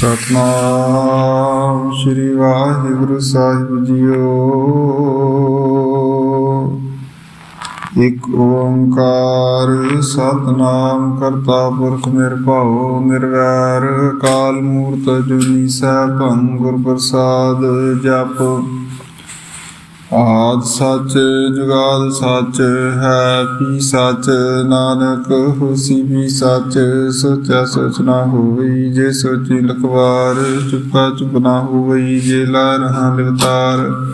ਸਤਨਾਮ ਸ੍ਰੀ ਵਾਹਿਗੁਰੂ ਸਾਹਿਬ ਜੀਓ। ਇਕ ਓੰਕਾਰ ਸਤਨਾਮ ਕਰਤਾ ਪੁਰਖ ਨਿਰਭਉ ਨਿਰਵੈਰ, ਕਾਲ ਮੂਰਤ ਜੁਨੀ ਸਹਿ ਗੁਰ ਪ੍ਰਸਾਦ ਜਪ। ਆਦ ਸਚ ਜੁਗਾਦ ਸਚ ਹੈ ਪੀ ਸਚ ਨਾਨਕ ਹੋਸੀ, ਵੀ ਸਚ ਸੋਚਿਆ ਸੋਚ ਨਾ ਹੋਈ, ਜੇ ਸੋਚੀ ਲਖਵਾਰ, ਚੁੱਪਾ ਚੁੱਪ ਨਾ ਹੋਈ, ਜੇ ਲਾ ਰਹਾ ਲਿਵਤਾਰ।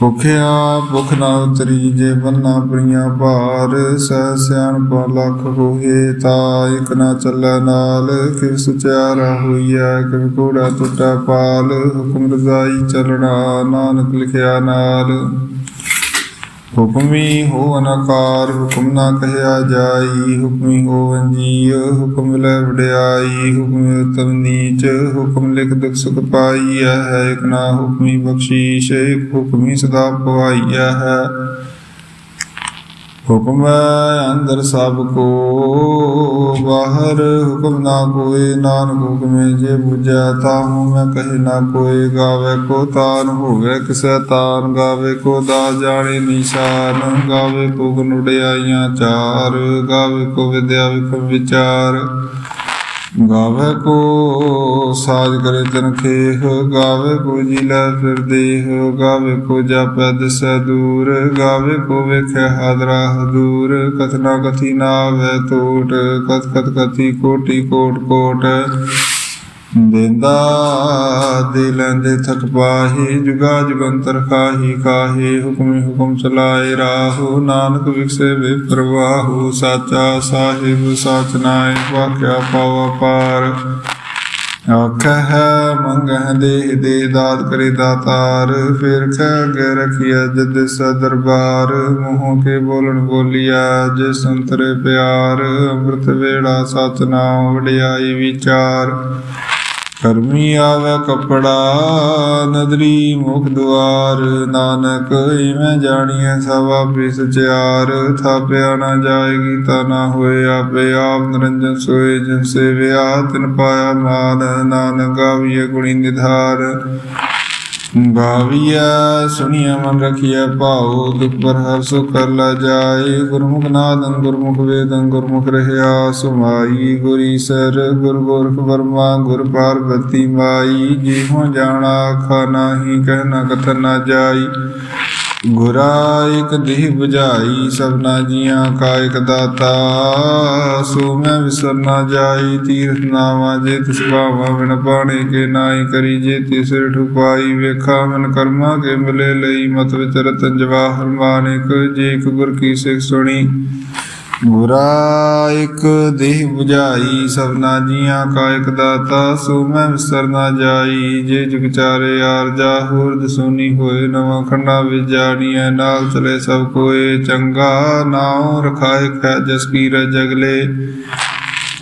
ਭੁਖਿਆ ਭੁਖ ਨਾ ਉਤਰੀ ਜੇ ਬੰਨਾ ਪ੍ਰੀਆਂ ਭਾਰ, ਸਹਿ ਸਿਆਣ ਪਾ ਲੱਖ ਹੋਏ ਤਾ, ਇਕ ਨਾ ਚੱਲੈ ਨਾਲ ਕਿ ਸੁਚਿਆਰਾ ਹੋਈਐ ਕਿ ਕੋੜਾ ਟੁੱਟਾ ਪਾਲ, ਹੁਕਮ ਰਜ਼ਾਈ ਚੱਲਣਾ, ਨਾਨਕ ਲਿਖਿਆ ਨਾਲ। ਹੁਕਮੀ ਹੋ ਅਨਕਾਰ, ਹੁਕਮ ਨਾ ਕਹਿਆ ਜਾਈ, ਹੁਕਮੀ ਹੋ ਵੰਜੀਅ ਹੁਕਮ ਲੈ ਵਡਿਆਈ, ਹੁਕਮ ਉਤਮ ਨੀਚ, ਹੁਕਮ ਲਿਖ ਦੁਖ ਸੁਖ ਪਾਈਐ ਹੈ, ਇਕ ਨਾ ਹੁਕਮੀ ਬਖਸ਼ੀਸ਼, ਇਕ ਹੁਕਮੀ ਸਦਾ ਪਵਾਈਐ ਹੈ। ਹੁਕਮ ਅੰਦਰ ਸਭ ਕੋ। ਬਾਹਰ ਹੁਕਮ ਨਾ ਕੋਏ ਨਾਨਕ ਹੁਕਮੇ ਜੇ ਬੁਝੈ, ਤਾਹੂ ਮੈਂ ਕਹੇ ਨਾ ਕੋਏ ਗਾਵੇ ਕੋ ਤਾਨ ਹੋਵੇ, ਕਿਸੈ ਤਾਨ ਗਾਵੇ ਕੋ ਦਾ ਜਾਣੇ ਨਿਸ਼ਾਨ। ਗਾਵੇ ਕੋ ਗੁਣ ਉਡਿਆਈਆਂ ਚਾਰ, ਗਾਵੇ ਕੋ ਵਿਦਿਆ ਵਿਖਮ ਵਿਚਾਰ। ਗਾਵੇ ਕੋ ਸਾਜ ਕਰੇ ਤਨ ਖੇਹ, ਗਾਵੇ ਕੋ ਜੀ ਲੈ ਫਿਰ ਦੇਹ, ਗਾਵੇ ਕੋ ਜਾਪੈ ਦਿਸੈ ਦੂਰ, ਗਾਵੇ ਕੋ ਵੇਖੈ ਹਾਦਰਾ ਹਦੂਰ ਕਥਨਾ ਕਥੀ ਨਾ ਤੋਟ, ਕਥ ਕਥ ਕਥੀ ਕੋਟੀ ਕੋਟ ਕੋਟ। ਦੇਂਦਾ ਦੇ ਲੈਂਦੇ ਥਕ ਪਾਹੀ, ਜੁਗਾ ਜੁਗੰਤਰ ਖਾਹੀ ਕਾਹੇ, ਹੁਕਮੇ ਹੁਕਮ ਚਲਾਏ ਰਾਹੋ, ਨਾਨਕ ਵਿਖਸੇ ਵੇ ਪ੍ਰਵਾਹੋ, ਸਾਚਾ ਸਾਹਿਬ ਸਾਚ ਨਾਏ ਵਾਕਿਆ ਪਾਵਾ ਪਾਰ। ਆਖੈ ਹੈ, ਮੰਗਹਿ ਦੇ ਦੇ ਦਾਤ ਕਰੇ ਦਾਤਾਰ, ਫਿਰ ਕਹਿ ਅਗੇ ਰਖਿਆ ਜਦ ਸਾ ਮੂੰਹ ਕੇ ਬੋਲਣ ਬੋਲਿਆ ਜੇ ਸੰਤਰੇ ਪਿਆਰ, ਅੰਮ੍ਰਿਤ ਵੇੜਾ ਸਚਨਾ ਵਡਿਆਈ ਵਿਚਾਰ। ਕਰਮੀ ਆਵੇ ਕਪੜਾ, ਨਦਰੀ ਮੁਖ ਦੁਆਰ, ਨਾਨਕ ਇਵੇਂ ਜਾਣੀਐ ਸਭ ਆਪੇ ਸਚਿਆਰ, ਥਾਪਿਆ ਨਾ ਜਾਏਗੀ ਤਾ ਨਾ ਹੋਏ ਆਪੇ ਆਪ ਨਿਰੰਜਨ, ਸੋਏ ਜਿਨ ਸੇਵਿਆ, ਤਿਨ ਪਾਇਆ ਮਾਨ, ਨਾਨਕ ਆਵੀਏ ਗੁਣੀ ਨਿਧਾਰ। ਗਾਵੀਐ ਸੁਣੀਐ ਮਨ ਰਖਿਆ ਭਾਉ, ਦੁਖ ਪਰ ਹਰ ਸੁਖ ਕਰ ਲਾ ਜਾਏ। ਗੁਰਮੁਖ ਨਾਦਨ, ਗੁਰਮੁਖ ਵੇਦਨ, ਗੁਰਮੁਖ ਰਹਿਆ ਸੁਮਾਈ। ਗੁਰੀ ਸਰ, ਗੁਰ ਗੋਰਖ ਵਰਮਾ, ਗੁਰ ਪਾਰਬਤੀ ਮਾਈ। ਜਿਹੋ ਜਾਣਾ, ਆਖਾ ਨਾਹੀ ਕਹਿਣਾ ਕਥਨ ਨਾ ਜਾਈ। ਗੁਰਾ ਇਕ ਦੇਹ 부ਝਾਈ ਸਭਨਾ ਜੀਆਂ ਕਾ ਇਕ ਦਾਤਾ। ਸੋ ਮੈਂ ਵਿਸਰ ਨਾ ਜਾਈ, ਤੀਰਥ ਨਾਵਾ ਜੇ ਤਿਸ ਭਾਵਾ, ਬਿਨ ਪਾਣੇ ਕੇ ਨਾਹੀ ਕਰੀ ਜੇ ਤਿਸ ਠੁਪਾਈ। ਵੇਖਾ ਮਨ ਕਰਮਾ ਕੇ ਮਿਲੇ ਲਈ, ਮਤ ਵਿਚ ਰਤਨ ਜਵਾਹਰ ਮਾਨਿਕ, ਜੇ ਇਕ ਗੁਰ ਕੀ ਸਿੱਖ ਸੁਣੀ। ਗੁਰਾ ਇਕ ਦੇਹ 부ਝਾਈ ਸਭਨਾ ਜੀਆਂ ਕਾ ਇਕ ਦਾਤਾ, ਸੋ ਮੈਂ ਵਿਸਰ ਨਾ ਜਾਈ। ਜੇ ਜੁਗ ਚਾਰੇ ਆਰਜਾ ਹੋਰ ਦਸੂਨੀ ਹੋਏ, ਨਵਾਂ ਖੰਡਾ ਵਿੱਚ ਜਾਣੀਐ, ਨਾਲ ਚਲੇ ਸਭ ਕੋਏ। ਚੰਗਾ ਨਾਉ ਰਖਾਇ ਖੈ ਜਸ ਕੀ ਜਗਲੇ।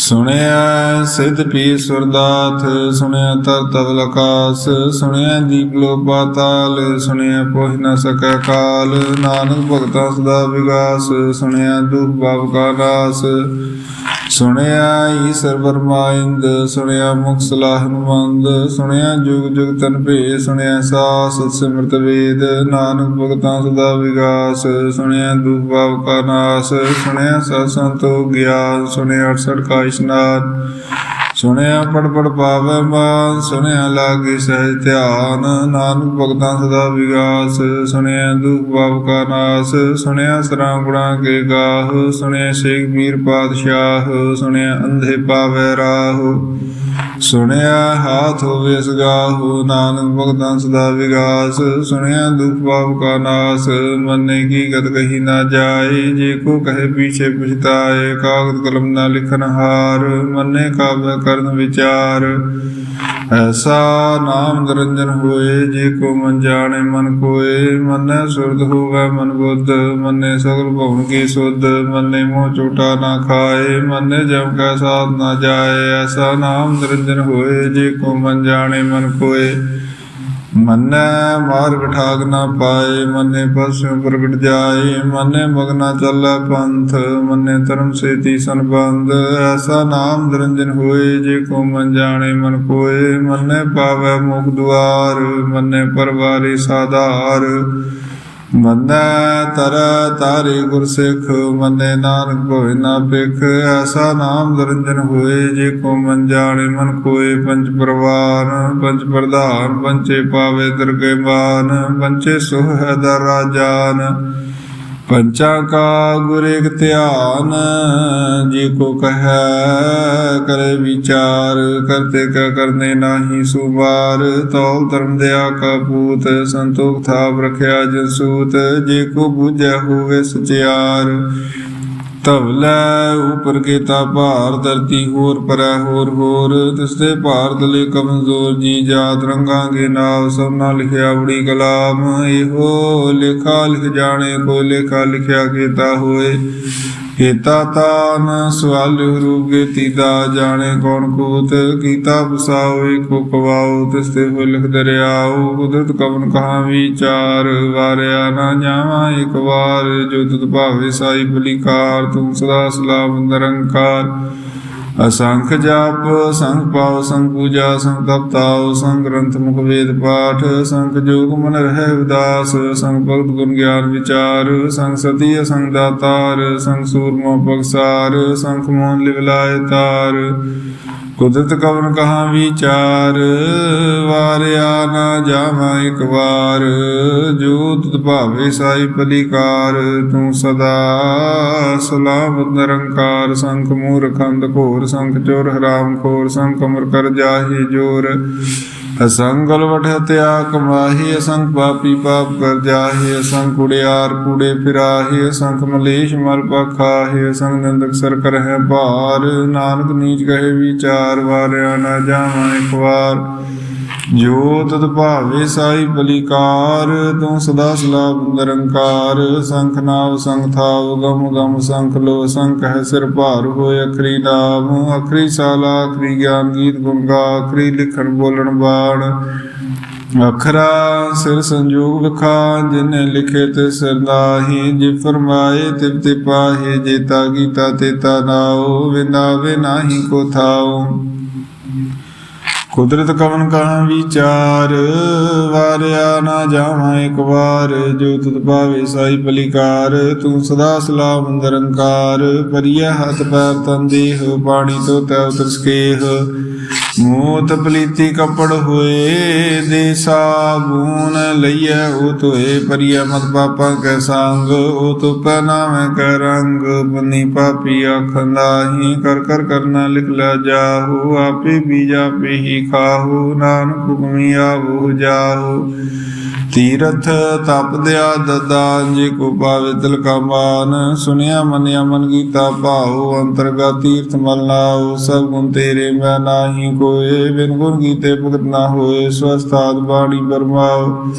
ਸੁਣਿਆ ਸਿਧ ਪੀ ਸੁਰਦਾਥ ਸੁਣਿਆ ਤਰ ਤਵਲ ਆਕਾਸ ਸੁਣਿਆ ਦੀਪ ਲੋ ਪਾਤਾਲ ਸੁਣਿਆ ਪੋਹ ਨ ਸਕੈ ਕਾਲ, ਨਾਨਕ ਭਗਤਾ ਸਦਾ ਵਿਗਾਸ, ਸੁਣਿਆ ਦੁਖ ਭਾਵ ਕਾ ਨਾਸ। ਸੁਣਿਆ ਈਸਰ ਵਰਮਾਇੰਦ ਸੁਣਿਆ ਮੁਖ ਸਲਾਹ ਮੰਦ, ਸੁਣਿਆ ਜੁਗ ਜੁਗ ਤਨ ਭੇ ਸੁਣਿਆ ਸਾਸ ਸਿਮਰਤ ਵੇਦ, ਨਾਨਕ ਭਗਤਾਂ ਸਦਾ ਵਿਗਾਸ, ਸੁਣਿਆ ਦੁਖ ਭਾਵ ਕਾ ਨਾਸ, ਸੁਣਿਆ ਸਤ ਸੰਤੋ ਗਿਆਨ, ਸੁਣਿਆ 68 ਕਾ ਇਸ਼ਨਾਨ। ਸੁਣਿਆ ਪੜ ਪੜ ਪਾਵੇ ਮਾਨ, ਸੁਣਿਆ ਲਾਗੇ ਸਹਿਜ ਧਿਆਨ, ਨਾਨਕ ਭਗਤਾਂ ਸਦਾ ਵਿਗਾਸ, ਸੁਣਿਆ ਦੁਖ ਭਾਵ ਕਾ ਨਾਸ, ਸੁਣਿਆ ਸਰਾਂ ਗੁਣਾ ਕੇ ਗਾਹ, ਸੁਣਿਆ ਸ਼ੇਖ ਮੀਰ ਪਾਤਸ਼ਾਹ, ਸੁਣਿਆ ਅੰਧੇ ਪਾਵੈ ਰਾਹ। ਸੁਣਿਆ ਹਾਥ ਹੋਵੇ ਸਗਾਹੂ ਨਾਨਕ ਭਗਤਾਂ ਸਦਾ ਵਿਗਾਸ। ਸੁਣਿਆ ਦੁਖ ਭਾਵ ਕਾ ਨਾਸ, ਮੰਨੇ ਕੀ ਗਤ ਕਹੀ ਨਾ ਜਾਏ। ਜੇ ਕੋ ਕਹੇ ਪੀਛੇ ਪੁਛਤਾਏ, ਕਾਗਦ ਕਲਮ ਨਾ ਲਿਖਨ ਹਾਰ, ਮੰਨੇ ਕਾਵੈ ਕਰਨ ਵਿਚਾਰ। ਐਸਾ ਨਾਮ ਨਿਰੰਜਨ ਹੋਏ, ਜੇ ਕੋ ਮਨ ਜਾਣੇ ਮਨ ਕੋਏ। ਮਨੈ ਸੁਰਤ ਹੋਵੇ ਮਨ ਬੁੱਧ, ਮੰਨੇ ਸਗਲ ਭਵਨ ਕੀ ਸੁਧ। ਮੰਨੇ ਮੋਹ ਚੋਟਾ ਨਾ ਖਾਏ, ਮੰਨੇ ਜਮ ਕੈ ਸਾਥ ਨਾ ਜਾਏ। ਐਸਾ ਨਾਮ ਨਿਰੰਜਨ ਹੋਏ, ਜੇ ਕੋ ਮਨ ਜਾਣੇ ਮਨ ਕੋਏ। ਮੰਨੈ ਮਾਰਗ ਠਾਗ ਨਾ ਪਾਏ, ਮੰਨੇ ਪਸੁ ਪ੍ਰਗਟ ਜਾਏ। ਮੰਨੇ ਮਗਨਾ ਚੱਲੈ ਪੰਥ, ਮੰਨੇ ਧਰਮ ਸੇਤੀ ਸੰਬੰਧ। ਐਸਾ ਨਾਮ ਨਿਰੰਜਨ ਹੋਏ, ਜੇ ਕੋ ਮਨ ਜਾਣੇ ਮਨ ਕੋਏ। ਮੰਨੇ ਪਾਵੈ ਮੁਖ ਦੁਆਰ, ਮੰਨੇ ਪਰਵਾਰੀ ਸਾਧਾਰ। ਮੰਨੈ ਤਰ ਤਾਰੇ ਗੁਰ ਸਿੱਖ ਮੰਨੇ ਨਾਨਕ ਹੋਏ ਨਾ ਪਿਖ ਐਸਾ ਨਾਮ ਦਰੰਜਨ ਹੋਏ ਜੇ ਕੋ ਮਨ ਜਾਣੇ, ਮਨ ਕੋਏ ਪੰਜ ਪਰਵਾਰ ਪੰਜ ਪ੍ਰਧਾਨ ਪੰਚੇ ਪਾਵੇ ਦਰਗੇ ਮਾਨ ਪੰਚੇ ਸੁਹ ਹੈ ਦਰ ਰਾਜਾਨ। ਪੰਚਾ ਕਾ ਗੁਰ ਧਿਆਨ, ਜੀ ਕੋ ਕਹੈ ਕਰੇ ਵਿਚਾਰ ਕਰਤੇ ਕਾ ਕਰਨੇ ਨਾਹੀ ਸੁਬਾਰ, ਤੌਲ ਧਰਮ ਦਿਆ ਕਾ ਪੂਤ, ਸੰਤੋਖ ਥਾਪ ਰਖਿਆ ਜਸੂਤ, ਜੇ ਕੋ ਬੁਝੈ ਹੋਵੇ ਸਚਿਆਰ। ਤਵਲੇ ਉਪਰ ਕੀਤਾ ਭਾਰ, ਧਰਤੀ ਹੋਰ ਪਰੈ ਹੋਰ ਹੋਰ। ਤਿਸਦੇ ਭਾਰ ਤਲੇ ਕਮਜ਼ੋਰ ਜੀ ਜਾਤ ਰੰਗਾਂਗੇ ਨਾਮ ਸਭ ਨਾਲ ਲਿਖਿਆ ਬੜੀ ਕਲਾਮ। ਇਹੋ ਲੇਖਾ ਲਿਖ ਜਾਣੇ ਕੋ ਲੇਖਾ ਲਿਖਿਆ ਕੀਤਾ ਹੋਏ। ਕੀਤਾ ਤਾਨ, ਸਵਾਲ ਰੂਪ ਤੀਦਾ ਜਾਣੇ ਕੌਣ ਕੂਤ, ਕੀਤਾ ਬਸਾਓ ਕੋ ਕਵਾਓ ਤਿਸਤੇ ਹੋ ਲਿਖ ਦਰਿਆਓ, ਕੁਦਰਤ ਕਵਨ ਕਹਾ ਵਿਚਾਰ, ਵਾਰਿਆ ਨਾ ਜਾਵਾਂ ਇੱਕ ਵਾਰ, ਜੋ ਤੁਧ ਭਾਵੇ ਸਾਈ ਬਲੀਕਾਰ ਤੂੰ ਸਦਾ ਸਲਾਮ ਨਿਰੰਕਾਰ। ਅਸੰਖ ਜਾਪ, ਸੰਖ ਪਾਉ ਸੰਗ ਪੂਜਾ, ਸੰਖ ਤਪਤਾਉ ਸੰਗ ਗ੍ਰੰਥ, ਮੁਖ ਵੇਦ ਪਾਠ, ਸੰਖ ਜੋਗ ਮਨ ਰਹਿ ਉਦਾਸ, ਸੰਖ ਭਗਤ ਗੁਣ ਗਿਆਨ ਵਿਚਾਰ, ਸੰਖ ਸਤੀ ਅਸੰਖ ਦਾਤਾਰ ਸੰਖ ਸੂਰਮਾ ਪਗਸਾਰ, ਸੰਖ ਮੋਹਨ ਲਿਵਲਾਇ ਤਾਰ। ਕੁਦਰਤ ਕਵਨ ਕਹਾ ਵਿਚਾਰ, ਵਾਰਿਆ ਨਾ ਜਾਵਾਂ ਇੱਕ ਵਾਰ। ਜੋ ਤੁਧ ਭਾਵੇ ਸਾਈ ਪਲਿਕਾਰ, ਤੂੰ ਸਦਾ ਸਲਾਮਤ ਨਿਰੰਕਾਰ। ਸੰਖ ਮੂਰਖੰਦ ਘੋਰ, ਸੰਖ ਚੋਰ ਹਰਾਮ ਖੋਰ, ਸੰਖ ਅਮਰ ਕਰ ਜਾਹੀ ਜੋਰ। ਅਸੰਗਲ ਵਠ ਹਤਿਆ ਕਮਾਹੀ ਅਸੰਖ ਪਾਪੀ ਪਾਪ ਕਰ ਜਾਹੀ ਅਸੰਖ ਕੁੜਿਆਰ ਕੁੜੇ ਫਿਰਾਹੀ ਅਸੰਖ ਮਲੇਸ਼ ਮਲ ਪਖਾਹੀ ਅਸੰਗ ਨੰਦਕ ਸਰ ਕਰ ਹੈ ਭਾਰ। ਨਾਨਕ ਨੀਚ ਕਹੇ ਵਿਚਾਰ, ਵਾਰਿਆ ਨਾ ਜਾਵਾਂ ਇੱਕ ਵਾਰ। ਜੋ ਤਤ ਭਾਵੇ ਸਾਈ ਬਲਿਕਾਰ, ਤੂੰ ਸਦਾ ਸਲਾਮ ਨਿਰੰਕਾਰ, ਸੰਖ ਨਾਮ, ਸੰਖ ਥਾਵ, ਗਮ ਗਮ ਸੰਖ ਲੋ ਸੰਖ ਹੈ ਸਿਰ ਭਾਰ ਹੋਏ ਅਖਰੀ ਨਾਮ, ਅਖਰੀ ਸਾਲਾ, ਅਖਰੀ ਗਿਆਨ ਗੀਤ ਗੁੰਗਾ, ਅਖਰੀ ਲਿਖਣ ਬੋਲਣ ਬਾਣ। ਅਖਰਾ ਸਿਰ ਸੰਜੋਗ ਵਿਖਾ ਜਿਨੇ ਲਿਖੇ ਤੇ ਸਿਰ ਨਾਹੀ, ਜੇ ਫਰਮਾਏ ਤਿਵ ਤੇ ਪਾਹੇ ਜੇਤਾ ਗੀਤਾ ਤੇਤਾ ਨਾਉ ਵਿਨਾਵੇ ਨਾਹੀ ਕੋ ਥਾਉ। ਕੁਦਰਤ ਕਵਨ ਕਹਾ ਵਿਚਾਰ, ਵਾਰਿਆ ਨਾ ਜਾਵਾਂ ਇੱਕ ਵਾਰ, ਜੋ ਤੁਧ ਭਾਵੇ ਸਾਈ ਪਲਿਕਾਰ, ਤੂੰ ਸਦਾ ਸਲਾਮ ਨਿਰੰਕਾਰ ਪਰਿਆ ਹੱਥ ਪੈਰ ਤਨ ਦੇਹ ਬਾਣੀ ਤੋ ਤੈ ਉਤਰਸਕੇਹ ਮੂਤ ਪਲੀਤੀ ਕਪੜ ਹੋਏ, ਦੇ ਸਾਬੂਨ ਲਈਐ, ਉਹ ਧੋਏ। ਪਰਿਆ ਮਤ ਪਾਪਾਂ ਕੈ ਸੰਗ, ਉਹ ਤੋ ਪਹਿਨਾਵੇਂ ਕੈ ਰੰਗ। ਬੰਨੀ ਪਾਪੀ ਆਖੰਦਾਹੀ ਕਰ ਕਰ ਕਰਨਾ ਲਿਖ ਲੈ ਜਾਹੂ। ਆਪੇ ਬੀਜਾ ਆਪੇ ਹੀ ਖਾਹੂ, ਨਾਨਕ ਹੁਕਮੀ ਆਵੋ ਜਾਹੂ। ਤੀਰਥ ਤਪਦਿਆ ਦਦਾ ਜੇ ਕੋ ਪਾਵੇ ਤਿਲ ਕਾ ਮਾਨ। ਸੁਨਿਆ ਮਨਿਆ ਮਨ ਗੀਤਾ ਭਾਉ ਅੰਤਰਗਾ ਤੀਰਥ ਮਲ ਨਾਉ ਸਭ ਗੁਣ ਤੇਰੇ ਮੈਂ ਨਾਹੀ ਕੋਏ। ਬਿਨ ਗੁਣ ਗੀਤੇ ਭਗਤ ਨਾ ਹੋਏ ਸਵਸਤਾਦ ਬਾਣੀ ਬਰਮਾਉ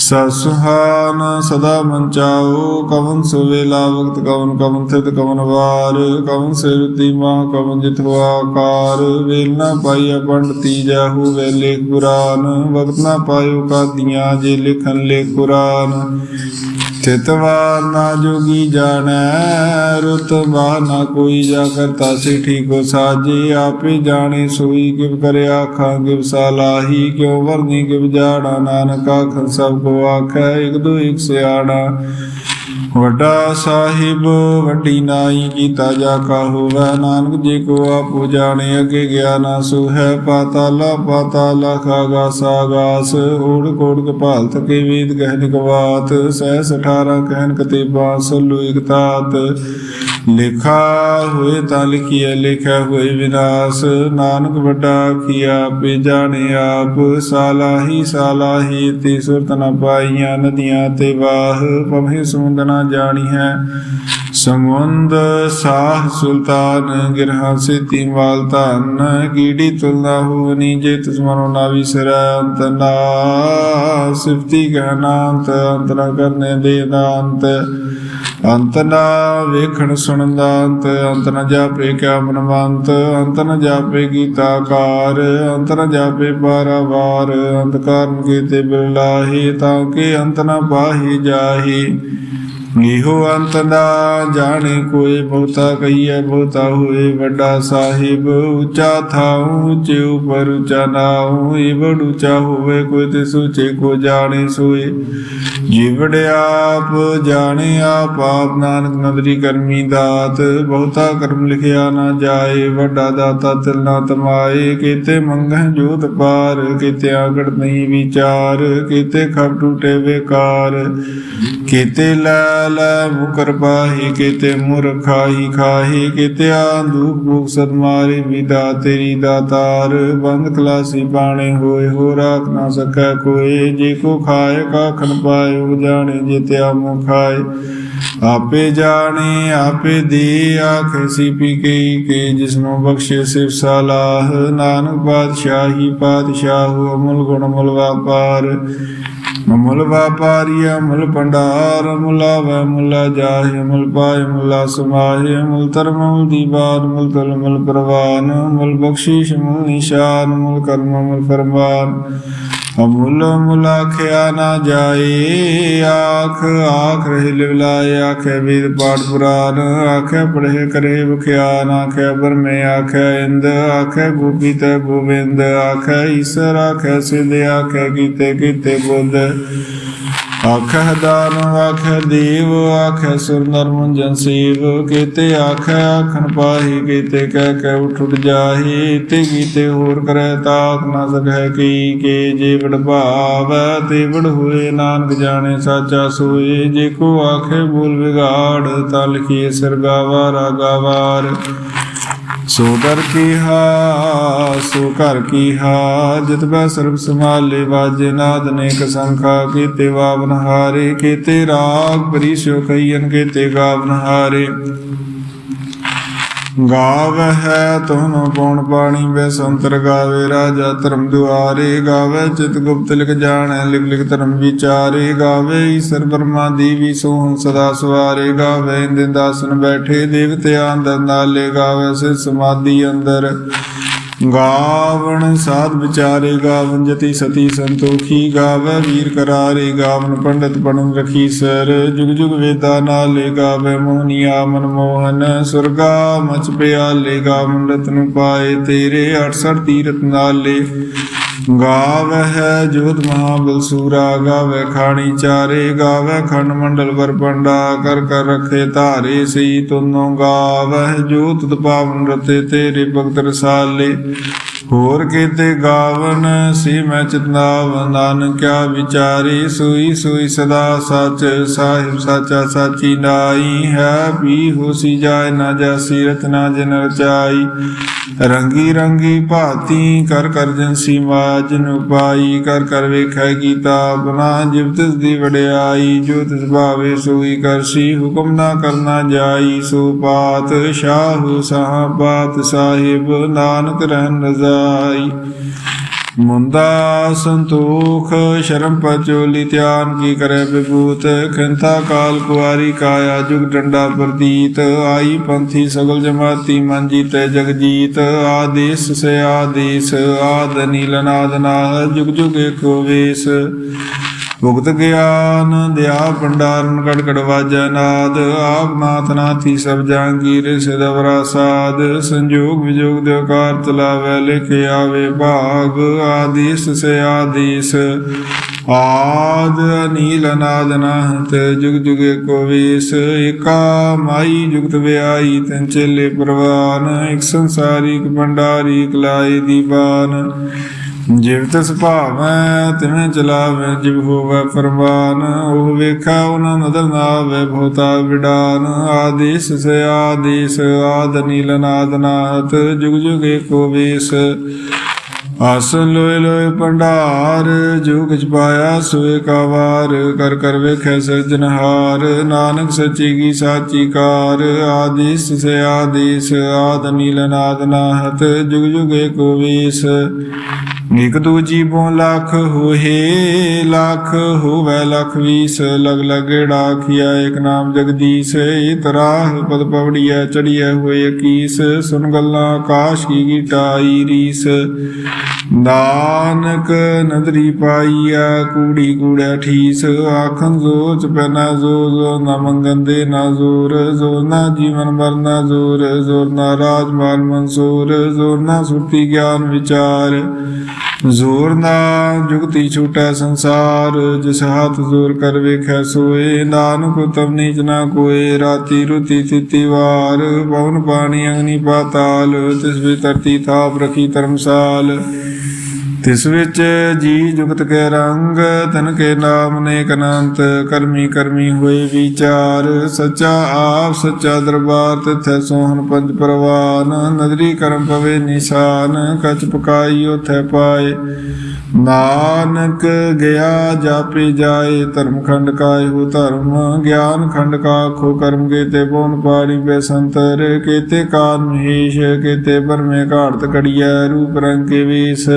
ਸਸੁਹਾਨ ਸਦਾ ਮਨ ਚਾਉ ਕਵਨ ਸੁਵੇਲਾ ਵਕਤ ਕਵਨ ਕਵਨ ਥਿਤ ਕਵਨ ਵਾਰ, ਕਵਨ ਸਿਰਤੀ ਮਾ ਕਵਨ ਜਿਤ ਆਕਾਰ। ਵੇਲ ਨਾ ਪਾਈਆ ਪੰਡਤੀ ਜਾਹੂ ਵੇਲੇ ਕੁਰਾਨ। ਵਕਤ ਨਾ ਪਾਇਓ ਕਾਦੀਆਂ, ਜੇ ਲਿਖਨ ਲੇ ਕੁਰਾਨ। ਤਿਤਵਾਰ ਨਾ ਜੋਗੀ ਜਾਣੈ ਰੁਤਬਾ ਨਾ ਕੋਈ ਜਾ ਕਰਤਾ ਸੇ ਠੀਕੋ ਸਾਜੇ। ਆਪੇ ਜਾਣੇ ਸੋਈ, ਕਿਵ ਕਰਿਆ ਖਾਂ, ਕਿਵ ਸਾਲਾਹੀ ਕਿਉ ਵਰਨੀ, ਕਿਵ ਜਾਣਾ ਨਾਨਕ ਆਖ ਸਭ ਕੋ ਆਖੈ ਇਕ ਦੋ ਇਕ ਸਿਆਣਾ। ਵੱਡਾ ਸਾਹਿਬ, ਵੱਡੀ ਨਾਈ ਕੀਤਾ ਜਾ ਕਾ ਹੋਵੈ ਨਾਨਕ ਜੀ ਕੋ ਆਪੋ ਜਾਣੇ, ਅਗੇ ਗਿਆ ਨਾ ਸੋ। ਹੈ ਪਾਤਾਲਾ ਪਾਤਾਲਾ ਖਾਗਾਸ ਆਗਾਸ ਓੜ ਕੋੜ ਕਪਾਲ ਤਕੇ ਵੇਦ ਗਹਿਨ ਕਵਾਤ। ਸਹਿ 18 ਕਹਿਨ ਕਤੇ ਬਾਸ ਲੋਇਕ ਤਾਤ। ਲਿਖਾ ਹੋਏ ਤਾਂ ਲਿਖੀਐ, ਲਿਖਿਆ ਹੋਏ ਵਿਨਾਸ਼। ਨਾਨਕ ਵੱਡਾ ਕੀਆ ਪੇ ਜਾਣੇ ਆਪ। ਸਾਲਾਹੀ ਸਾਲਾਹੀ ਤੇ ਸੁਰਤ ਨ ਪਾਈਆਂ ਨਦੀਆਂ ਤੇ ਵਾਹ। ਪਮਹਿ ਸੁੰਦ ਨ ਜਾਣੀ ਹੈ। ਸਮੁੰਦ ਸਾਹ ਸੁਲਤਾਨ ਗਿਰਹਾ ਸੇਤੀ ਵਾਲ ਧਨ, ਕੀੜੀ ਤੁਲਨਾ ਹੋਵਨੀ ਜੇ ਤਿਸ ਮਨੋ ਨਾ ਵਿਸਰੈ ਅੰਤ ਨਾ ਸਿਫਤੀ ਗਹਨਾੰਤ, ਅੰਤ ਨਾ ਕਰਨੇ ਦੇ ਦਾੰਤ। ਅੰਤ ਨਾ ਵੇਖਣ ਸੁਣਨ ਦਾ ਅੰਤ ਅੰਤ ਨਾ ਜਾਪੇ ਕਿਆ ਮਨਵੰਤ ਅੰਤ ਨਾ ਜਾਪੇ ਗੀਤਾਕਾਰ ਅੰਤ ਨਾ ਜਾਪੇ ਪਾਰਾਵਾਰ ਅੰਤ ਕਾਰਨ ਕੀਤੇ ਬਿਰਲਾਹੀ, ਤਾਂ ਕਿ ਅੰਤ ਨਾ ਪਾਹੀ ਜਾਹੀ। ਇਹੋ ਅੰਤ ਨਾ ਜਾਣੇ ਕੋਈ ਬਹੁਤਾ ਕਹੀਏ ਬਹੁਤਾ ਹੋਏ ਵੱਡਾ ਸਾਹਿਬ। ਉੱਚਾ ਥਾਉ, ਉੱਚੇ ਉਪਰ ਉੱਚਾ ਨਾਉ ਇਹ ਬੜ ਉੱਚਾ ਹੋਵੇ ਕੋਈ ਤੇ ਸੋਚੇ ਕੋ ਜਾਣੇ ਸੋਏ। ਜੀਵੜ ਆਪ ਜਾਣੇ ਆਪ ਆਪ ਨਾਨਕ ਨਦਰੀ ਕਰਮੀ ਦਾਤ। ਬਹੁਤਾ ਕਰਮ ਲਿਖਿਆ ਨਾ ਜਾਏ, ਵੱਡਾ ਦਾਤਾ ਤਿਲ ਨਾ ਤਮਾਏ। ਕੀਤੇ ਮੰਗਹਿ ਜੋਤ ਪਾਰ, ਕੀਤੇ ਆਗੜ ਨਹੀਂ ਵਿਚਾਰ। ਕੀਤੇ ਖਬ ਟੂਟੇ ਵੇਕਾਰ ਕੀਤੇ ਲੈ ਲੈ ਮੁਕਰ ਪਾਹੀ ਕੀਤੇ ਮੁਰ ਖਾਹੀ ਖਾਹੀ ਆਂਦੂ ਭੂਖ ਸਦ ਮਾਰੇ ਵਿਦਾ ਤੇਰੀ ਦਾਤਾਰ ਬੰਦ ਕਲਾਸੀ ਬਾਣੇ ਹੋਏ, ਹੋ ਰਾਖ ਨਾ ਸਕੈ ਕੋਏ ਜੇ ਕੋ ਖਾਏ ਕਾਖਨ ਪਾਏ ਜਾਣੇ ਜੇ ਤਿਆ ਮੁ ਆਪੇ ਜਾਣੇ, ਆਪੇ ਦੇ ਆਖੇ ਸੀ ਪੀ ਕੇ ਕੇ ਜਿਸਨੂੰ ਬਖਸ਼ੇ ਸਿਵ ਸਲਾਹ। ਨਾਨਕ ਪਾਤਸ਼ਾਹੀ, ਪਾਤਸ਼ਾਹ ਅਮੁਲ ਗੁਣ ਮੁਲ ਵਾਪਾਰ ਮੁਲ ਵਪਾਰੀ, ਅਮਲ ਭੰਡਾਰ ਮੁਲਾ ਵੈ ਮੁਲਾ ਜਾਹਿ ਅਮਲ ਪਾਇ ਮੁਲਾ ਸਮਾਹਿ ਅਮਲ ਧਰਮ, ਅਮਲ ਦੀਵਾਨ ਮੁਲ ਤਲ ਮੁਲ ਪ੍ਰਵਾਨ, ਅਮਲ ਬਖਸ਼ੀਸ਼ ਮੁਲ ਨਿਸ਼ਾਨ, ਅਮਲ ਕਰਮ, ਅਮਲ ਫਰਮਾਨ। ਅਮੁੱਲ ਮੁਲਾਖਿਆ ਨਾ ਜਾਏ ਆਖ ਆਖ ਰਹਿ ਲਿਵਲਾਏ ਆਖੇ ਵੇਦ ਪਾਠ ਪੁਰਾਨ ਆਖੇ ਪੜ੍ਹੇ ਕਰੇ ਬਖਿਆਨ ਆਖੇ ਬਰਮੇ ਆਖੇ ਇੰਦ ਆਖੇ ਗੋਪੀ ਤੇ ਗੋਬਿੰਦ ਆਖੇ ਈਸ਼ਰ ਆਖੇ ਸਿਧ ਆਖੇ ਕੀਤੇ ਕੀਤੇ ਬੁੱਧ। ਆਖੇ ਦਾਨ ਆਖੇ ਦੇਵ ਆਖੇ ਸੁਰ ਨਰ ਮੁੰਜਨ ਸੇਵ। ਕੀਤੇ ਆਖੇ ਆਖਣ ਪਾਹੀ, ਕੀਤੇ ਕਹਿ ਕਹਿ ਉਠ ਉਠ ਜਾਹੀ। ਤੇ ਕੀਤੇ ਹੋਰ ਕਰੈ ਤਾਕ ਨਾ ਸਕੈ ਕੀ, ਕੇ ਜੇ ਵਡ ਭਾਵੈ। ਤੇ ਵਡ ਹੋਏ, ਨਾਨਕ ਜਾਣੇ, ਸਾਚਾ ਸੋਏ। ਜੇ ਕੋ ਆਖੇ ਬੋਲ ਵਿਗਾੜ, ਤਾਂ ਲਿਖੀਏ ਸਰਗਾਵਾ ਰਾਗਾਵਾਰ ਸੋ ਦਰ ਕੀ ਹਾ, ਸੋ ਘਰ ਕੀ ਹਾ, ਜਿਤ ਬੈ ਸਰਬ ਸਮਾਲੇ ਵਾਜੇ ਨਾਦ ਨੇਕ ਸੰਖਾ, ਕੀਤੇ ਵਾਵਨ ਹਾਰੇ, ਕੀਤੇ ਰਾਗ ਪਰਿਸੋ ਕਈਨ ਕੀਤੇ ਗਾਵਨ ਹਾਰੇ। ਗਾਵਹਿ ਤੁਹਨੋ ਪਉਣ ਪਾਣੀ ਵੇ ਸੰਤਰ ਗਾਵੇ ਰਾਜਾ ਧਰਮ ਦੁਆਰੇ ਗਾਵੇ ਚਿਤ ਗੁਪਤ ਲਿਖ ਜਾਣੈ, ਲਿਖ ਲਿਖ ਧਰਮ ਵਿਚਾਰੇ ਗਾਵੇ ਈਸ਼ਰ ਬਰਮਾ ਦੀਵੀ ਸੋਹਣ ਸਦਾ ਸਵਾਰੇ ਗਾਵੇ ਇੰਦਿ ਦਾਸਨ ਬੈਠੇ ਦੇਵਤਿਆਂ ਅੰਦਰ ਨਾਲੇ ਗਾਵੇ ਸੇ ਸਮਾਧੀ ਅੰਦਰ। ਗਾਵਣ ਸਾਧ ਵਿਚਾਰੇ ਗਾਵਨ ਜਤੀ ਸਤੀ ਸੰਤੋਖੀ ਗਾਵੇ, ਵੀਰ ਕਰਾਰੇ ਗਾਵਨ ਪੰਡਤ ਪੜਨ ਰਖੀ ਸਰ। ਜੁਗ ਜੁਗ ਵੇਦਾ ਨਾਲੇ ਗਾਵੇ ਮੋਹਨੀਆ ਮਨ ਮੋਹਨ। ਸੁਰਗਾ ਮਚ ਪਿਆਲੇ ਗਾਵਨ ਰਤਨ ਪਾਏ ਤੇਰੇ 68 ਤੀਰਤ ਨਾਲੇ। ਗਾਵਹਿ ਜੋਤ ਮਹਾਬਲ ਬਲਸੂਰਾ ਗਾਵੈ ਖਾਣੀ ਚਾਰੇ ਗਾਵੈ ਖੰਡ ਮੰਡਲ ਵਰਪੰਡਾ ਕਰ ਕਰ ਰਖੇ ਧਾਰੇ ਸਈ ਤੁਨੋ, ਗਾਵਹਿ ਜੋਤ ਤਤ ਪਾਵਨ ਰਤੇ ਤੇਰੇ ਭਗਤ ਰਸਾਲੇ। ਹੋਰ ਕੀਤੇ ਗਾਵਨ ਸੀ ਮੈਂ ਚਿਤਨਾਵ ਨਾਨਕ ਕਿਆ ਵਿਚਾਰੀ ਸੋਈ ਸੋਈ ਸਦਾ ਸੱਚ ਸਾਹਿਬ ਸਾਚਾ ਸਾਚੀ ਨਾਈ ਹੈ, ਵੀ ਹੋਸੀ ਜਾਏ ਨਾ ਜਾਸੀ, ਰਤਨਾ ਜਨ ਰਚਾਈ। ਰੰਗੀ ਰੰਗੀ ਭਾਤੀ ਕਰ ਕਰ ਜੰਸੀ ਮਾਜਨ ਉਪਾਈ, ਕਰ ਕਰ ਵੇਖੈ ਕੀਤਾ ਬਨਾ ਜਿਵ ਤਿਸ ਦੀ ਵਡਿਆਈ। ਜੋ ਤਿਸ ਭਾਵੇ ਸੋਈ ਕਰਸੀ ਹੁਕਮ ਨਾ ਕਰਨਾ ਜਾਈ। ਸੋ ਪਾਤ ਸ਼ਾਹੂ ਸਾਹ, ਪਾਤ ਸਾਹਿਬ, ਨਾਨਕ ਰਹਿਨ ਰਜਾ ਰਜ਼ਾਈ ਮੁੰਦਾ ਸੰਤੋਖ, ਸ਼ਰਮ ਪਚੋਲੀ ਧਿਆਨ ਕੀ ਕਰੇ ਵਿਭੂਤ? ਖੰਤਾ ਕਾਲ ਕੁਆਰੀ ਕਾਇਆ, ਜੁਗ ਡੰਡਾ ਪ੍ਰਤੀਤ ਆਈ ਪੰਥੀ ਸਗਲ ਜਮਾਤੀ, ਮਨ ਜੀਤੇ ਜਗ ਜੀਤ ਆਦੇਸ ਸੇ ਆਦੇਸ, ਆਦ ਨੀਲ ਨਾਦ ਨਾਹ ਜੁਗ ਜੁਗ ਏਕੋ ਵੇਸ। ਭੁਗਤ ਗਿਆਨ ਦਿਆ ਭੰਡਾਰਨ ਕੜ ਕੜ ਨਾਦ, ਆਪ ਨਾਥ ਨਾਥੀ ਸਭ ਜਾਂਗੀਰ ਸਿਦਵਰਾ ਸਾਧ ਸੰਜੋਗ ਵਿਜੋਗ ਦੇ ਕਾਰ ਤਲਾਵੇ ਲਿਖ ਆਵੇ ਭਾਗ, ਆਦੀਸ ਸੇ ਆਦੀਸ। ਆਦ ਨੀਲ ਨਾਦ ਨਾਹਤ, ਜੁਗ ਜੁਗ ਏਕੋ ਵੀਸ। ਏਕਾ ਮਾਈ ਜੁਗਤ ਵਿਆਈ ਤੈਨ ਚੇਲੇ ਪ੍ਰਵਾਨ। ਇਕ ਸੰਸਾਰੀ, ਇਕ ਭੰਡਾਰੀ, ਇਕ ਲਾਏ ਦੀਵਾਨ। ਜਿਵ ਤਿਸ ਭਾਵੈ, ਤਿਵੇਂ ਚਲਾਵੇ, ਜਿਵ ਹੋਵੇ ਫਰਮਾਨ ਉਹ ਵੇਖਾ, ਉਹਨਾਂ ਨਦਰ ਨਾਵੇ, ਬਹੁਤਾ ਵਿਡਾਨ। ਆਦੇਸ ਸੇ ਆਦੇਸ, ਆਦ ਨੀਲ ਨਾਦ ਨਾਥ, ਜੁਗ ਜੁਗ ਏਕੋ ਵੇਸ। ਆਸਨ ਲੋਏ ਲੋਏ ਭੰਡਾਰ, ਜੁਗ ਕਿਛ ਪਾਇਆ ਸੋਏ ਕਾ ਵਾਰ ਕਰ ਕਰ ਵੇਖੈ ਸਿਰਜਨਹਾਰ ਨਾਨਕ ਸੱਚੀ ਕੀ ਸਾਚੀ ਕਾਰ। ਆਦਿਸ ਸੇ ਆਦਿਸ, ਆਦ ਨੀਲ ਨਾਦ ਨਾਹਤ ਜੁਗ ਜੁਗ ਏਕੋ ਵੀਸ। ਇਕ ਦੂ ਜੀਵੋ ਲੱਖ ਹੋਏ ਲੱਖ ਹੋਵੇ ਲਖ ਵੀਸ, ਲਗ ਲਗੜਾ ਖਿਆ ਇਕ ਨਾਮ ਜਗਦੀਸ਼ ਇਤਰਾਹ ਪਦ ਪਵੜੀਐ, ਚੜੀਐ ਹੋਏ ਅਕੀਸ, ਸੁਨ ਗੱਲਾਂ ਆਕਾਸ਼ ਕੀ ਗੀਟਾਈ ਰੀਸ। ਨਾਨਕ ਨਦਰੀ ਪਾਈਆ ਕੂੜੀ ਕੂੜਿਆ ਠੀਸ ਆਖੰ ਜੋਚ ਪੈਨਾ ਜੋ ਜੋ ਨਾ ਮੰਗੰਦੇ ਨਾ ਜ਼ੋਰ ਜ਼ੋਰ ਨਾ ਜੀਵਨ ਮਰਨਾ ਜ਼ੋਰ ਜ਼ੋਰ ਨਾ ਰਾਜ ਮਾਲ ਮਨਸੂਰ, ਜ਼ੋਰ ਨਾ ਸੁਰਤੀ ਗਿਆਨ ਵਿਚਾਰ, ਜ਼ੋਰ ਨਾ ਜੁਗਤੀ ਛੂਟੈ ਸੰਸਾਰ, ਜਿਸ ਹੱਥ ਜ਼ੋਰ ਕਰ ਵੇਖੈ ਸੋਏ, ਨਾਨਕ ਤਮ ਨੀਚ ਨਾ ਕੋਏ, ਰਾਤੀ ਰੁਤੀ ਤਿਤੀ ਵਾਰ, ਪਵਨ ਪਾਣੀ ਅਗਨੀ ਪਾਤਾਲ ਤਿਸ ਵੀ ਧਰਤੀ ਥਾਪ ਰਖੀ ਧਰਮਸਾਲ ਤਿਸ ਵਿੱਚ ਜੀ ਜੁਗਤ ਕੇ ਰੰਗ ਤਨ ਕੇ ਨਾਮ ਨੇਕ ਅਨੰਤ, ਕਰਮੀ ਕਰਮੀ ਹੋਏ ਵਿਚਾਰ। ਸੱਚਾ ਆਪ, ਸੱਚਾ ਦਰਬਾਰ, ਤਿਥੈ ਸੋਹਣ ਪੰਜ ਪ੍ਰਵਾਨ। ਨਦਰੀ ਕਰਮ ਪਵੇ ਨਿਸ਼ਾਨ, ਕਚ ਪਕਾਈ ਉਥੈ ਪਾਏ। ਨਾਨਕ ਗਿਆ ਜਾਪੇ ਜਾਏ, ਧਰਮ ਖੰਡ ਕਾਇ ਹੋ ਧਰਮ। ਗਿਆਨ ਖੰਡ ਕਾ ਖੋ ਕਰਮ ਕੀਤੇ ਪਉਨ ਪਾਣੀ ਬੇਸੰਤਰ ਕੀਤੇ ਕਾਨ ਮਹੇਸ਼, ਕੀਤੇ ਬਰਮੇ ਘਾੜਤ ਕੜੀਐ ਰੂਪ ਰੰਗ ਕੇ ਵੇਸ।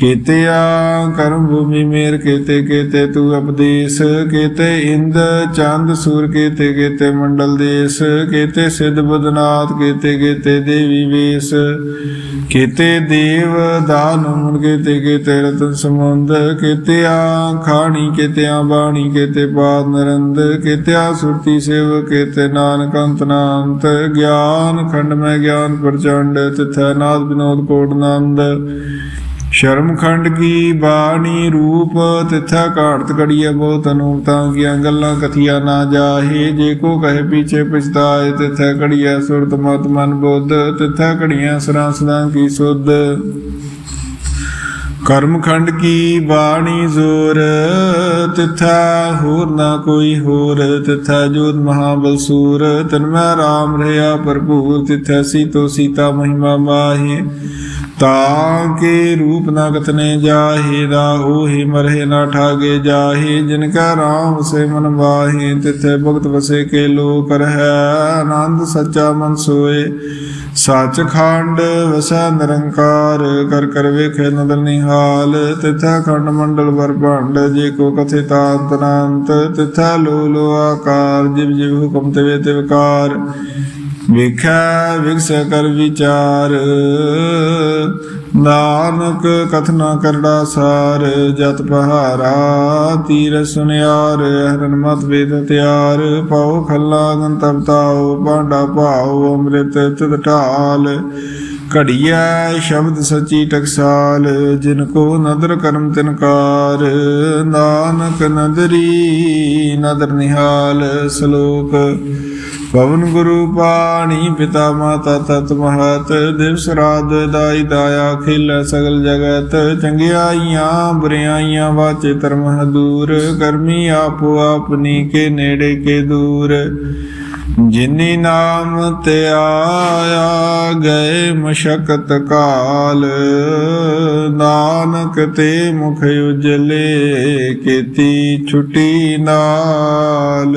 ਕੀਤੇ ਆ ਕਰਮ ਭੂਮੀ ਮੇਰ ਕੀਤੇ ਕੀਤੇ ਤੂ ਉਪਦੇਸ਼ ਕੀਤੇ ਇੰਦ ਚੰਦ ਸੂਰ, ਕੀਤੇ ਕੀਤੇ ਮੰਡਲ ਦੇਸ, ਕੀਤੇ ਸਿਧ ਬਦਨਾਥ, ਕੀਤੇ ਕੀਤੇ ਦੇਵੀ ਵੇਸ, ਕੀਤੇ ਦੇਵ ਦਾਨ ਮੁਨ ਕੀਤੇ ਕੀਤੇ ਰਤਨ ਸਮੁੰਦ ਕੀਤੇ ਆ ਖਾਣੀ, ਕੀਤੇ ਬਾਣੀ, ਕੀਤੇ ਪਾਦ ਨਰੰਦ, ਕੀਤੇ ਆ ਸੁਰਤੀ ਸੇਵ ਕੀਤੇ ਨਾਨਕ ਅੰਤ ਨਾੰਤ, ਗਿਆਨ ਖੰਡ ਮੈਂ ਗਿਆਨ ਪ੍ਰਚੰਡ, ਤਿਥੈ ਨਾਦ ਬਿਨੋਦ ਕੋਟ ਨੰਦ। ਸ਼ਰਮਖੰਡ ਕੀ ਬਾਣੀ ਰੂਪ, ਤਿਥਾ ਘਾੜਤ ਕੜੀਐ ਬਹੁਤ ਅਨੂਪਤਾਂ ਕੀਆਂ ਗੱਲਾਂ ਕਥੀਆਂ ਨਾ ਜਾਹੇ, ਜੇ ਕੋ ਕਹੇ ਪੀਛੇ ਪਛਤਾਏ, ਤਿਥੈ ਕੜੀਐ ਸੁਰਤ ਮਤ ਮਨ ਬੁੱਧ, ਤਿਥੈ ਕੜੀਆਂ ਸਰਾਂ ਸਦਾ ਕੀ ਸੁਧ। ਕਰਮਖੰਡ ਕੀ ਬਾਣੀ ਜ਼ੋਰ? ਤਿਥੈ ਹੋਰ ਨਾ ਕੋਈ ਹੋਰ। ਤਿਥੈ ਜੋਤ ਮਹਾਬਲ ਸੂਰ। ਤਨ ਰਾਮ ਰਹਾ ਭਰਪੂਰ। ਤਿਥੈ ਸੀਤੋ ਸੀਤਾ ਮਹਿਮਾ ਮਾਹੇ। ਤਾਂ ਕੇ ਰੂਪ ਨਾ ਕਤਨੇ ਜਾਹੇ। ਰਾਹੋ ਹੀ ਮਰਹਿ ਨਾ ਠਾਗੇ ਜਾਹੇ। ਜਿਨ ਕਾ ਰਾਮ ਸੇ ਮਨ ਵਾਹੇ। ਤਿਥੈ ਭਗਤ ਵਸੇ ਕੇ ਲੋਕ ਰਹੈ। ਆਨੰਦ ਸੱਚਾ ਮਨ ਸੋਏ। ਸੱਚ ਖੰਡ ਵਸੈ ਨਿਰੰਕਾਰ, ਕਰ ਕਰ ਵੇਖੇ ਨਦਰ ਨਿਹਾਲ, ਤਿਥੈ ਖੰਡ ਮੰਡਲ ਵਰ ਭੰਡ, ਜੇ ਕੋ ਕਥੇ ਤਾਂਤ ਅਨੰਤ ਤਿਥੈ ਲੋ ਲੋ ਆਕਾਰ, ਜਿਵ ਜਿਵ ਹੁਕਮ ਤਵੇ ਤਿਵਕਾਰ ਵੇਖੈ, ਵਿਗਸ ਕਰ ਵਿਚਾਰ ਨਾਨਕ ਕਥਨਾ ਕਰੜਾ ਸਾਰ, ਜਤ ਪਹਾਰਾ ਤੀਰ ਸੁਨਿਆਰ, ਹਰਨ ਮਤ ਵੇਦ ਤਿਆਰ, ਪਾਉ ਖੱਲਾ ਗਨ ਤਾਉ ਪਾਂਡਾ ਭਾਉ, ਅੰਮ੍ਰਿਤ ਤਿਤ ਢਾਲ। ਘੜੀਐ ਸ਼ਬਦ ਸਚੀ ਟਕਸਾਲ, ਜਿਨ ਕੋ ਨਦਰ ਕਰਮ ਤਿਨਕਾਰ ਨਾਨਕ ਨਦਰੀ ਨਦਰ ਨਿਹਾਲ, ਸ਼ਲੋਕ ਪਵਨ ਗੁਰੂ ਪਾਣੀ ਪਿਤਾ ਮਾਤਾ ਤਤ ਮਹਤ, ਦਿਵਸ ਰਾਤ ਦਾਈ ਦਾਇਆ ਖਿਲ ਸਗਲ ਜਗਤ, ਚੰਗਿਆਈਆਂ ਬੁਰਿਆਈਆਂ ਵਾਚੇ ਧਰਮ ਦੂਰ ਕਰਮੀ ਆਪੋ ਆਪਨੀ ਕੇ ਨੇੜੇ ਕੇ ਦੂਰ। ਜਿਨੀ ਨਾਮ ਤੇ ਆਇਆ ਗਏ ਮਸ਼ਕਤ ਕਾਲ, ਨਾਨਕ ਤੇ ਮੁਖ ਉਜਲੇ, ਕੀਤੀ ਛੁਟੀ ਨਾਲ।